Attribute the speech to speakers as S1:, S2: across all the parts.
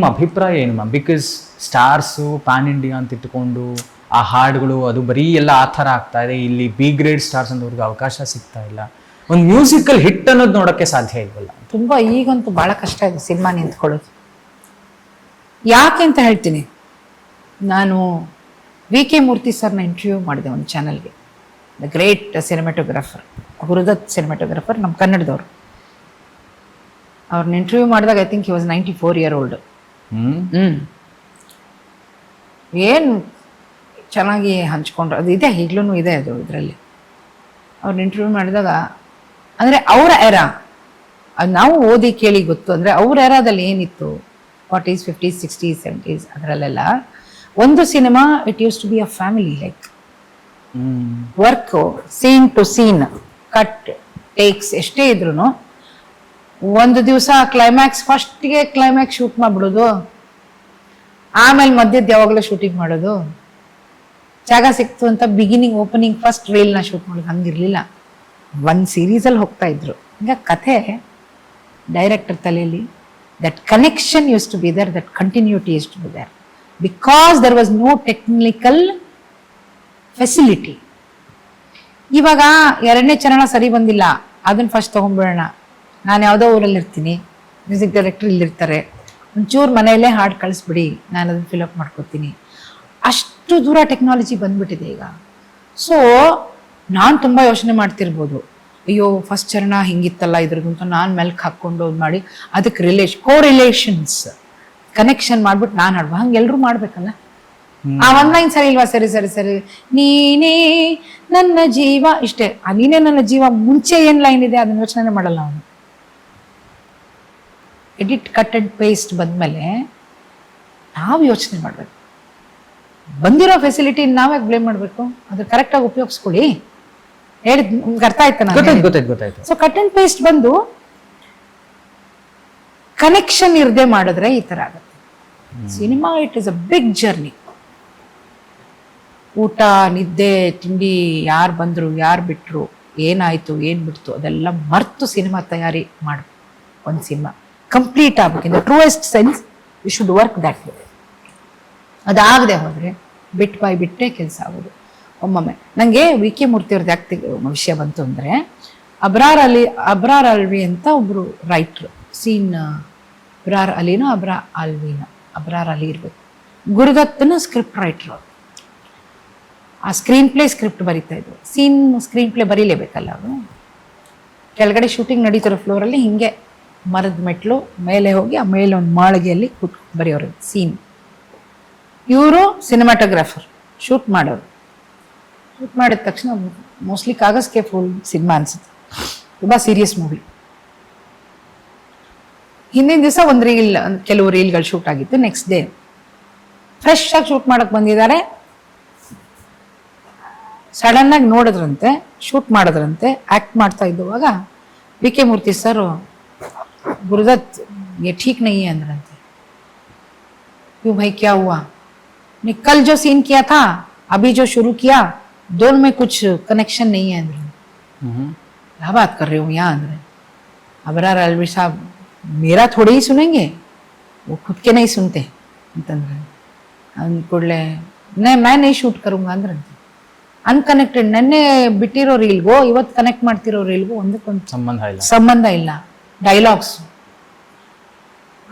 S1: ನಿಮ್ಮ ಅಭಿಪ್ರಾಯ ಏನು ma'am because stars pan India ಅಂತ ಇಟ್ಕೊಂಡು ಆ ಹಾಡುಗಳು ಅದು ಬರೀ ಎಲ್ಲ ಆ ಥರ ಆಗ್ತಾ ಇದೆ. ಇಲ್ಲಿ ಬಿ ಗ್ರೇಡ್ ಸ್ಟಾರ್ಸ್ ಅಂತವ್ರಿಗೆ ಅವಕಾಶ ಸಿಗ್ತಾ ಇಲ್ಲ. ಒಂದು ಮ್ಯೂಸಿಕಲ್ ಹಿಟ್ ಅನ್ನೋದು ನೋಡೋಕ್ಕೆ ಸಾಧ್ಯ ಇಲ್ವಲ್ಲ?
S2: ತುಂಬ ಈಗಂತೂ ಭಾಳ ಕಷ್ಟ ಇದೆ ಸಿನಿಮಾ ನಿಂತ್ಕೊಳ್ಳೋದು. ಯಾಕೆ ಅಂತ ಹೇಳ್ತೀನಿ. ನಾನು ವಿ ಕೆ ಮೂರ್ತಿ ಸರ್ನ ಇಂಟರ್ವ್ಯೂ ಮಾಡಿದೆ ಒಂದು ಚಾನಲ್ಗೆ the great cinematographer Gurudutt cinematographer ನಮ್ಮ ಕನ್ನಡದವರು. ಅವ್ರನ್ನ ಇಂಟರ್ವ್ಯೂ ಮಾಡಿದಾಗ I think he was ninety four year old
S1: hmm?
S2: ಹ್ಞೂ ಏನು ಚೆನ್ನಾಗಿ ಹಂಚ್ಕೊಂಡ್ರು? ಅದು ಇದೆ ಈಗ್ಲೂ ಇದೆ ಅದು ಇದರಲ್ಲಿ. ಅವ್ರನ್ನ ಇಂಟರ್ವ್ಯೂ ಮಾಡಿದಾಗ ಅಂದರೆ ಅವರ ಎರ ಅದು ನಾವು ಓದಿ ಕೇಳಿ ಗೊತ್ತು. ಅಂದರೆ ಅವ್ರ ಎರಾದಲ್ಲಿ ಏನಿತ್ತು? ಫಾರ್ಟೀಸ್ ಫಿಫ್ಟೀಸ್ ಸಿಕ್ಸ್ಟೀಸ್ ಸೆವೆಂಟೀಸ್ ಅದರಲ್ಲೆಲ್ಲ ಒಂದು cinema it used to be a family
S1: like
S2: work scene to scene cut takes ಎಷ್ಟೇ ಇದ್ರು ಒಂದು ದಿವಸ ಕ್ಲೈಮ್ಯಾಕ್ಸ್ ಫಸ್ಟ್ಗೆ ಕ್ಲೈಮ್ಯಾಕ್ಸ್ ಶೂಟ್ ಮಾಡ್ಬಿಡೋದು. ಆಮೇಲೆ ಮಧ್ಯದ ಯಾವಾಗಲೂ ಶೂಟಿಂಗ್ ಮಾಡೋದು. ಜಾಗ ಸಿಕ್ತು ಅಂತ ಬಿಗಿನಿಂಗ್ ಓಪನಿಂಗ್ ಫಸ್ಟ್ ರೀಲ್ನ ಶೂಟ್ ಮಾಡೋದು ಹಂಗಿರ್ಲಿಲ್ಲ. ಒಂದು ಸೀರೀಸಲ್ಲಿ ಹೋಗ್ತಾ ಇದ್ರು. ಈಗ ಕಥೆ ಡೈರೆಕ್ಟರ್ ತಲೆಯಲ್ಲಿ that connection used to be there that continuity used to be there because there was no technical facility ಇವಾಗ ಎರಡನೇ ಚರಣ ಸರಿ ಬಂದಿಲ್ಲ. ಅದನ್ನ ಫಸ್ಟ್ ತೊಗೊಂಡ್ಬಿಡೋಣ. ನಾನು ಯಾವುದೋ ಊರಲ್ಲಿ ಇರ್ತೀನಿ ಮ್ಯೂಸಿಕ್ ಡೈರೆಕ್ಟರ್ ಇಲ್ಲಿರ್ತಾರೆ ಒಂಚೂರು ಮನೆಯಲ್ಲೇ ಹಾಡು ಕಳಿಸ್ಬಿಡಿ ನಾನು ಅದನ್ನು ಫಿಲಪ್ ಮಾಡ್ಕೊತೀನಿ. ಅಷ್ಟು ದೂರ ಟೆಕ್ನಾಲಜಿ ಬಂದ್ಬಿಟ್ಟಿದೆ ಈಗ. ಸೊ ನಾನು ತುಂಬ ಯೋಚನೆ ಮಾಡ್ತಿರ್ಬೋದು. ಅಯ್ಯೋ ಫಸ್ಟ್ ಚರಣ ಹಿಂಗಿತ್ತಲ್ಲ ಇದ್ರದ್ದು ಅಂತ ನಾನು ಮೆಲ್ಕ್ ಹಾಕ್ಕೊಂಡು ಇದು ಮಾಡಿ ಅದಕ್ಕೆ ರಿಲೇಷನ್ ಕೋ ರಿಲೇಷನ್ಸ್ ಕನೆಕ್ಷನ್ ಮಾಡ್ಬಿಟ್ಟು ನಾನು ಹಾಡುವ ಹಂಗೆ ಎಲ್ಲರೂ ಮಾಡ್ಬೇಕಲ್ಲ? ಆ ಒಂದ್ ಲೈನ್ ಸರಿ ಇಲ್ವಾ? ಸರಿ ಸರಿ ಸರಿ. ನೀನೇ ನನ್ನ ಜೀವ ಇಷ್ಟೇ. ನೀನೇ ನನ್ನ ಜೀವ ಮುಂಚೆ ಏನು ಲೈನ್ ಇದೆ ಅದನ್ನ ಯೋಚನೆ ಮಾಡಲ್ಲ ಅವನು. ಎಡಿಟ್ ಕಟ್ ಅಂಡ್ ಪೇಸ್ಟ್ ಬಂದ್ಮೇಲೆ ನಾವು ಯೋಚನೆ ಮಾಡಬೇಕು. ಬಂದಿರೋ ಫೆಸಿಲಿಟಿ ನಾವ್ಯಾಕೆ ಬ್ಲೇಮ್ ಮಾಡಬೇಕು. ಅದು ಕರೆಕ್ಟಾಗಿ ಉಪಯೋಗಿಸ್ಕೊಳ್ಳಿ. ಹೇಳಿದ್ ನಿಮ್ಗೆ ಅರ್ಥ ಆಯ್ತಾ ಸೊ ಕಟ್ ಅಂಡ್ ಪೇಸ್ಟ್ ಬಂದು ಕನೆಕ್ಷನ್ ಇರದೆ ಮಾಡಿದ್ರೆ ಈ ತರ ಆಗುತ್ತೆ. Cinema it is a big journey ಊಟ ನಿದ್ದೆ ತಿಂಡಿ ಯಾರು ಬಂದ್ರು ಯಾರು ಬಿಟ್ರು ಏನಾಯ್ತು ಏನು ಬಿಡ್ತು ಅದೆಲ್ಲ ಮರ್ತು ಸಿನಿಮಾ ತಯಾರಿ ಮಾಡು ಒಂದು ಸಿನಿಮಾ ಕಂಪ್ಲೀಟ್ ಆಗ್ಬೇಕು in the truest sense you should work that way ಅದಾಗದೆ ಹೋದರೆ ಬಿಟ್ ಬಾಯ್ ಬಿಟ್ಟೇ ಕೆಲಸ ಆಗೋದು. ಒಮ್ಮೊಮ್ಮೆ. ನನಗೆ ವಿ ಕೆ ಮೂರ್ತಿ ಅವ್ರದ್ದು ಯಾಕೆ ವಿಷಯ ಬಂತು ಅಂದರೆ, ಅಬ್ರಾರ್ ಅಲಿ, ಅಬ್ರಾರ್ ಅಲ್ವಿ ಅಂತ ಒಬ್ಬರು ರೈಟ್ರು ಸೀನ್ ಅಬ್ರಾರ್ ಅಲಿನೋ ಅಬ್ರಾ ಅಲ್ವಿನೋ, ಅಬ್ರಾರ್ ಅಲಿ ಇರಬೇಕು. ಗುರುದತ್ತನ ಸ್ಕ್ರಿಪ್ಟ್ ರೈಟ್ರು ಆ ಸ್ಕ್ರೀನ್ ಪ್ಲೇ ಸ್ಕ್ರಿಪ್ಟ್ ಬರಿತಾ ಇದ್ರು. ಸೀನ್ ಸ್ಕ್ರೀನ್ ಪ್ಲೇ ಬರೀಲೇಬೇಕಲ್ಲ ಅವರು? ಕೆಳಗಡೆ ಶೂಟಿಂಗ್ ನಡೀತಿರೋ ಫ್ಲೋರಲ್ಲಿ ಹಿಂಗೆ ಮರದ ಮೆಟ್ಲು ಮೇಲೆ ಹೋಗಿ ಆ ಮೇಲೆ ಒಂದು ಮಾಳಿಗೆಯಲ್ಲಿ ಕೂತ್ ಬರೆಯೋರು. ಸೀನ್. ಇವರು ಸಿನಿಮಾಟೋಗ್ರಾಫರ್. ಶೂಟ್ ಮಾಡೋರು. ಶೂಟ್ ಮಾಡಿದ ತಕ್ಷಣ ಮೋಸ್ಟ್ಲಿ ಕಾಗಸ್ಗೆ ಫುಲ್ ಸಿನಿಮಾ ಅನಿಸುತ್ತೆ. ತುಂಬ ಸೀರಿಯಸ್ ಮೂವಿ. ಹಿಂದಿನ ದಿವಸ ಒಂದು ರೀಲ್, ಕೆಲವು ರೀಲ್ಗಳು ಶೂಟ್ ಆಗಿತ್ತು. ನೆಕ್ಸ್ಟ್ ಡೇ ಫ್ರೆಶ್ ಆಗಿ ಶೂಟ್ ಮಾಡಕ್ಕೆ ಬಂದಿದ್ದಾರೆ. ಸಡನ್ ಆಗಿ ನೋಡಿದ್ರಂತೆ, ಶೂಟ್ ಮಾಡಿದ್ರಂತೆ, ಆಕ್ಟ್ ಮಾಡ್ತಾ ಇದ್ದುವಾಗ V K Murthy sir Gurudatt ये ठीक नहीं है अंदरंते क्यों भाई क्या हुआ ने कल जो सीन किया था अभी जो शुरू किया दोनों में कुछ कनेक्शन नहीं है अंदर
S1: ಹ್ಮ್
S2: क्या बात कर रहे हो यहाँ अंदर अबरार अलवी साहब मेरा थोड़े ही सुनेंगे वो खुद के नहीं सुनते ಅಂತಂದ್ರೆ ಅಂದ ಕೂಡಲೇ ನೇ ಮೈ ನೈ ಶೂಟ್ ಕರುಂಗ ಅಂದ್ರಂತೆ ಅನ್ಕನೆಕ್ಟೆಡ್ ನೆನ್ನೆ ಬಿಟ್ಟಿರೋ ರೀಲ್ಗೋ ಇವತ್ತು ಕನೆಕ್ಟ್ ಮಾಡ್ತಿರೋ ರೀಲ್ಗೋ ಒಂದಕ್ಕೊಂದು
S1: ಸಂಬಂಧ ಇಲ್ಲ
S2: ಸಂಬಂಧ ಇಲ್ಲ ಡೈಲಾಗ್ಸ್.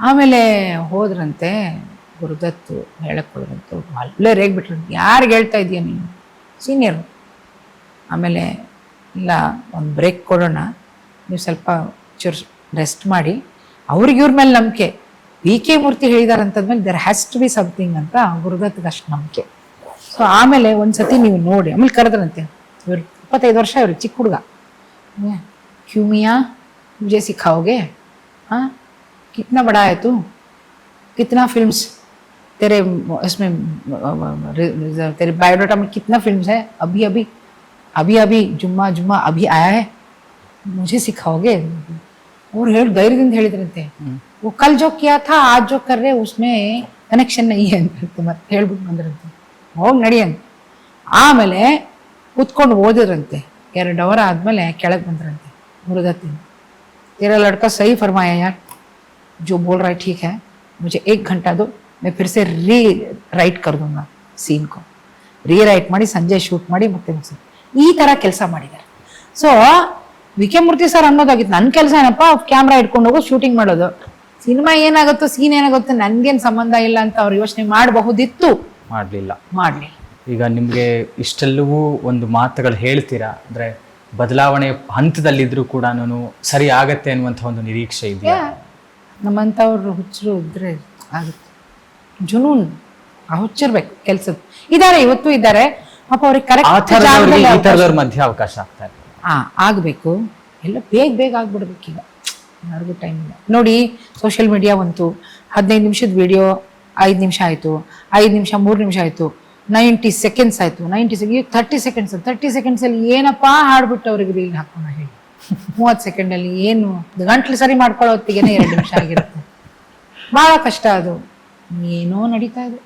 S2: ಆಮೇಲೆ ಹೋದ್ರಂತೆ ಗುರುದತ್ತು ಹೇಳಕ್ಕೋದ್ರಂತೆ ಅಲ್ಲೇ ರೇಗ್ಬಿಟ್ರು ಯಾರಿಗೆ ಹೇಳ್ತಾ ಇದೀಯ ನೀನು? ಸೀನಿಯರು. ಆಮೇಲೆ, ಇಲ್ಲ, ಒಂದು ಬ್ರೇಕ್ ಕೊಡೋಣ. ನೀವು ಸ್ವಲ್ಪ ಚೂರು ರೆಸ್ಟ್ ಮಾಡಿ. ಅವ್ರಿಗೆ ಇವ್ರ ಮೇಲೆ ನಂಬಿಕೆ. V K Murthy ಹೇಳಿದಾರಂತದ್ಮೇಲೆ there has to be something ಅಂತ ಗುರುದತ್ಗೆ ಅಷ್ಟು ನಂಬಿಕೆ. ಸೊ ಆಮೇಲೆ ಒಂದು ಸತಿ ನೀವು ನೋಡಿ, ಆಮೇಲೆ ಕರೆದ್ರಂತೆ. ಇವ್ರು ಇಪ್ಪತ್ತೈದು ವರ್ಷ ಇವ್ರಿಗೆ ಚಿಕ್ಕ ಹುಡುಗ. ಕ್ಯೂಮಿಯಾ? मुझे सिखाओगे हाँ कितना बड़ा है तू कितना फिल्म्स तेरे इसमें तेरे बायोडाटा में कितना फिल्म्स है अभी अभी अभी अभी जुम्मा जुम्मा अभी आया है मुझे सिखाओगे और ಹೇಳಿ ಧೈರ್ಯದಿಂದ ಹೇಳಿದ್ರಂತೆ वो कल जो किया था आज जो कर रहे उसमें ಕನೆಕ್ಷನ್ नहीं है ಅಂತ ಮತ್ತೆ ಹೇಳ್ಬಿಟ್ಟು ಬಂದ್ರಂತೆ ಹೋಗಿ ನಡಿ ಅಂತ ಆಮೇಲೆ ಕೂತ್ಕೊಂಡು ಓದಿದ್ರಂತೆ ಎರಡು ಅವರ್ ಆದ್ಮೇಲೆ ಕೆಳಗೆ ಬಂದ್ರಂತೆ ಮುರುದತ್ತಿ तेरा लड़का सही फरमाया यार जो बोल रहा है ठीक है मुझे एक घंटा दो मैं फिर से री ರೈಟ್ कर दूंगा ಸೀನ್ ಕೋ ರೀ ರೈಟ್ ಮಾಡಿ ಸಂಜೆ ಶೂಟ್ ಮಾಡಿ ಮತ್ತೆ ಮುಗಿಸಿ ಈ ತರ ಕೆಲಸ ಮಾಡಿದ್ದಾರೆ so V K Murthy sir ಅನ್ನೋದಾಗಿತ್ತು ನನ್ನ ಕೆಲಸ ಏನಪ್ಪ ಕ್ಯಾಮ್ರಾ ಇಟ್ಕೊಂಡು ಹೋಗೋ ಶೂಟಿಂಗ್ ಮಾಡೋದು ಸಿನಿಮಾ ಏನಾಗುತ್ತೋ ಸೀನ್ ಏನಾಗುತ್ತೋ ನನ್ಗೇನ್ ಸಂಬಂಧ ಇಲ್ಲ ಅಂತ ಅವ್ರು ಯೋಚನೆ ಮಾಡಬಹುದಿತ್ತು
S1: ಮಾಡಲಿಲ್ಲ
S2: ಮಾಡ್ಲಿ
S1: ಈಗ ನಿಮಗೆ ಇಷ್ಟೆಲ್ಲವೂ ಒಂದು ಮಾತುಗಳು ಹೇಳ್ತೀರಾ ಅಂದರೆ ಬದಲಾವಣೆ ಹಂತದಲ್ಲಿದ್ದರೂ ಕೂಡ ನಾನು ಸರಿ ಆಗತ್ತೆ ಅನ್ನುವಂಥ ಒಂದು ನಿರೀಕ್ಷೆ ಇದೆಯಾ?
S2: ನಮ್ಮಂಥವ್ರು ಹುಚ್ಚರು ಇದ್ರೆ ಆಗುತ್ತೆ. ಜುನೂನ್ ಆ ಹುಚ್ಚಿರ್ಬೇಕು ಕೆಲ್ಸದ. ಇದಾರೆ ಇವತ್ತು ಇದ್ದಾರೆ ಪಾಪ ಅವ್ರಿಗೆ ಕರೆಕ್ಟ್
S1: ಮಧ್ಯ ಅವಕಾಶ ಆಗ್ತಾರೆ
S2: ಹಾ ಆಗ್ಬೇಕು. ಎಲ್ಲ ಬೇಗ ಬೇಗ ಆಗ್ಬಿಡ್ಬೇಕು ಈಗ. ಯಾರಿಗೂ ಟೈಮ್ ಇಲ್ಲ. ನೋಡಿ ಸೋಷಿಯಲ್ ಮೀಡಿಯಾ ಬಂತು. ಹದಿನೈದು ನಿಮಿಷದ ವಿಡಿಯೋ ಐದು ನಿಮಿಷ ಆಯಿತು. ಐದು ನಿಮಿಷ ಮೂರು ನಿಮಿಷ ಆಯಿತು. ನೈಂಟಿ ಸೆಕೆಂಡ್ಸ್ ಆಯಿತು. ನೈಂಟಿ ಸೆಕೆಂಡ್ ಈಗ ತರ್ಟಿ ಸೆಕೆಂಡ್ಸ್ ತರ್ಟಿ ಸೆಕೆಂಡ್ಸಲ್ಲಿ ಏನಪ್ಪಾ ಹಾಡ್ಬಿಟ್ಟು ಅವ್ರಿಗೆ ರೀಲ್ ಹಾಕೋಣ ಹೇಳಿ. ಮೂವತ್ತು ಸೆಕೆಂಡಲ್ಲಿ ಏನು, ಗಂಟ್ಲು ಸರಿ ಮಾಡ್ಕೊಳ್ಳೋ ಹೊತ್ತಿಗೆನೆ ಎರಡು ನಿಮಿಷ ಆಗಿರುತ್ತೆ. ಭಾಳ ಕಷ್ಟ ಅದು. ಏನೋ ನಡೀತಾ ಇದೆ.